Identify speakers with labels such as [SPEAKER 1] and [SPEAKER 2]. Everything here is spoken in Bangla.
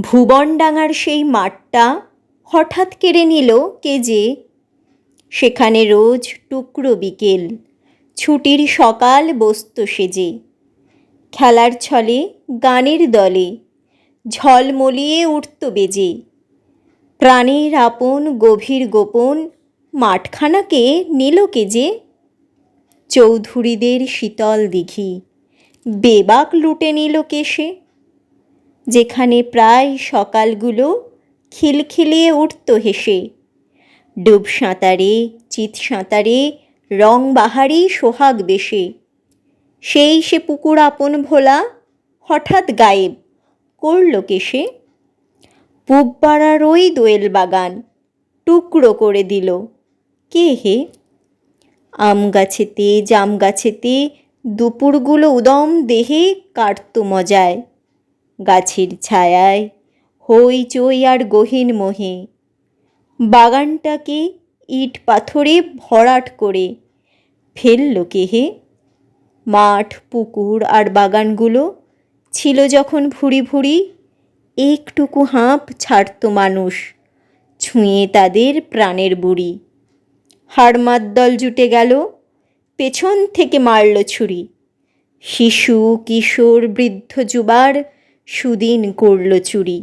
[SPEAKER 1] ভুবনডাঙার সেই মাঠটা হঠাৎ কেড়ে নিল কে যে? সেখানে রোজ টুকরো বিকেল, ছুটির সকাল বসত সেজে খেলার ছলে গানের দলে, ঝলমলিয়ে উঠত বেজে। প্রাণের আপন গভীর গোপন মাঠখানাকে নিল কে যে? চৌধুরীদের শীতল দিঘি, বেবাক লুটে নিল কেসে যেখানে প্রায় সকালগুলো খিলখিলিয়ে উঠত হেসে। ডুব সাঁতারে, চিত সাঁতারে, রং বাহারি সোহাগ বেশে সেই সে পুকুর আপন ভোলা হঠাৎ গায়েব করল কেসে। পুব পাড়ার ওই দোয়েল বাগান টুকরো করে দিল। কে হে? আম গাছেতে, জাম গাছেতে দুপুরগুলো উদম দেহে কাটত মজায়। গাছের ছায়ায় হই চই আর গহীন মোহে। বাগানটাকে ইট পাথরে ভরাট করে ফেলল কে হে মাঠ, পুকুর আর বাগানগুলো ছিল যখন ভুরি ভুরি একটুকু হাঁপ ছাড়ত মানুষ, ছুঁয়ে তাদের প্রাণের বুড়ি। হাড়মাদ্দল জুটে গেল, পেছন থেকে মারল ছুরি। শিশু, কিশোর, বৃদ্ধ, যুবার সুদিন করল চুরি।